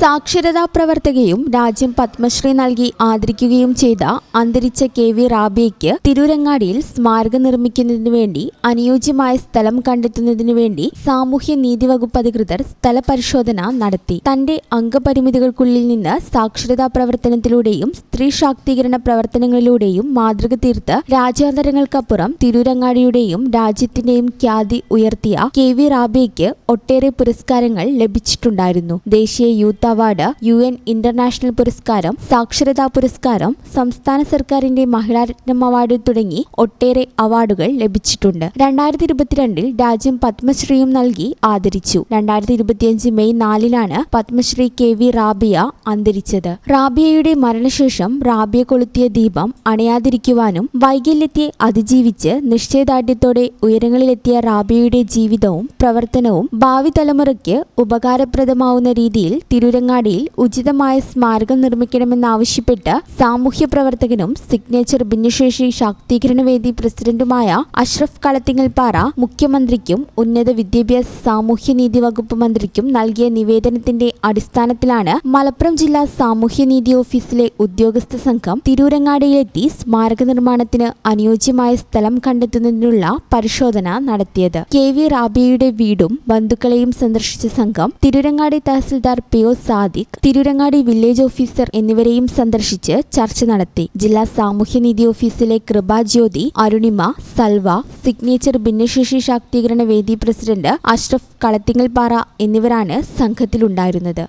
സാക്ഷരതാ പ്രവർത്തകയും രാജ്യം പത്മശ്രീ നൽകി ആദരിക്കുകയും ചെയ്ത അന്തരിച്ച കെ വി റാബിയയ്ക്ക് തിരൂരങ്ങാടിയിൽ സ്മാരകം നിർമ്മിക്കുന്നതിനു വേണ്ടി അനുയോജ്യമായ സ്ഥലം കണ്ടെത്തുന്നതിനു വേണ്ടി സാമൂഹ്യ നീതി വകുപ്പ് അധികൃതർ സ്ഥല പരിശോധന നടത്തി. തന്റെ അംഗപരിമിതികൾക്കുള്ളിൽ നിന്ന് സാക്ഷരതാ പ്രവർത്തനത്തിലൂടെയും സ്ത്രീ ശാക്തീകരണ പ്രവർത്തനങ്ങളിലൂടെയും മാതൃക തീർത്ത് രാജ്യാന്തരങ്ങൾക്കപ്പുറം തിരൂരങ്ങാടിയുടെയും രാജ്യത്തിന്റെയും ഖ്യാതി ഉയർത്തിയ കെ വി റാബിയയ്ക്ക് ഒട്ടേറെ പുരസ്കാരങ്ങൾ ലഭിച്ചിട്ടുണ്ടായിരുന്നു. ദേശീയ youth award U N international പുരസ്കാരം സാക്ഷരതാ പുരസ്കാരം സംസ്ഥാന സർക്കാരിന്റെ മഹിളാരത്നം അവാർഡ് തുടങ്ങി ഒട്ടേറെ അവാർഡുകൾ ലഭിച്ചിട്ടുണ്ട്. രണ്ടായിരത്തി ഇരുപത്തിരണ്ടിൽ രാജ്യം പത്മശ്രീയും നൽകി ആദരിച്ചു. രണ്ടായിരത്തി ഇരുപത്തിയഞ്ച് മെയ് നാലിനാണ് പത്മശ്രീ കെ വി റാബിയ അന്തരിച്ചത്. റാബിയയുടെ മരണശേഷം റാബിയ കൊളുത്തിയ ദീപം അണയാതിരിക്കുവാനും വൈകല്യത്തെ അതിജീവിച്ച് നിശ്ചയദാർഢ്യത്തോടെ ഉയരങ്ങളിലെത്തിയ റാബിയയുടെ ജീവിതവും പ്രവർത്തനവും ഭാവി തലമുറയ്ക്ക് ഉപകാരപ്രദമാവുന്ന രീതിയിൽ തിരൂരങ്ങാടിയിൽ ഉചിതമായ സ്മാരകം നിർമ്മിക്കണമെന്നാവശ്യപ്പെട്ട് സാമൂഹ്യ പ്രവർത്തകനും സിഗ്നേച്ചർ ഭിന്നശേഷി ശാക്തീകരണ വേദി പ്രസിഡന്റുമായ അഷ്റഫ് കളത്തിങ്ങൽപ്പാറ മുഖ്യമന്ത്രിക്കും ഉന്നത വിദ്യാഭ്യാസ സാമൂഹ്യനീതി വകുപ്പ് മന്ത്രിക്കും നൽകിയ നിവേദനത്തിന്റെ അടിസ്ഥാനത്തിലാണ് മലപ്പുറം ജില്ലാ സാമൂഹ്യനീതി ഓഫീസിലെ ഉദ്യോഗസ്ഥ സംഘം തിരൂരങ്ങാടിയിലെത്തി സ്മാരക നിർമ്മാണത്തിന് അനുയോജ്യമായ സ്ഥലം കണ്ടെത്തുന്നതിനുള്ള പരിശോധന നടത്തിയത്. കെ വി റാബിയയുടെ വീടും ബന്ധുക്കളെയും സന്ദർശിച്ച സംഘം Tirurangadi tahsildar P O Sadiq Tirurangadi village officer എന്നിവരെയും സന്ദർശിച്ച് ചർച്ച നടത്തി. ജില്ലാ സാമൂഹ്യനീതി ഓഫീസിലെ കൃപാജ്യോതി അരുണിമ സൽവ സിഗ്നേച്ചർ ഭിന്നശേഷി ശാക്തീകരണ വേദി പ്രസിഡന്റ് അഷ്റഫ് കളത്തിങ്ങൽപ്പാറ എന്നിവരാണ് സംഘത്തിലുണ്ടായിരുന്നത്.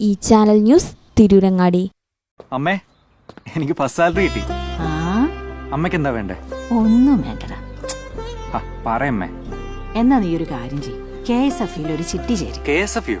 ഈ ചാനൽ ന്യൂസ് തിരൂരങ്ങാടി. അമ്മേ എനിക്ക് ഫസ്റ്റ് സാലറി കിട്ടി. ആ? അമ്മയ്ക്ക് എന്താ വേണ്ടേ? ഒന്നും വേണ്ടടാ. പറയമ്മേ എന്നാ നീ ഒരു കാര്യം ചെയ്യും. കെ എസ് എഫ് ഒരു ചിട്ടി ചേരും. K S F U?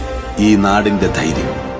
ഈ നാടിന്റെ ധൈര്യം.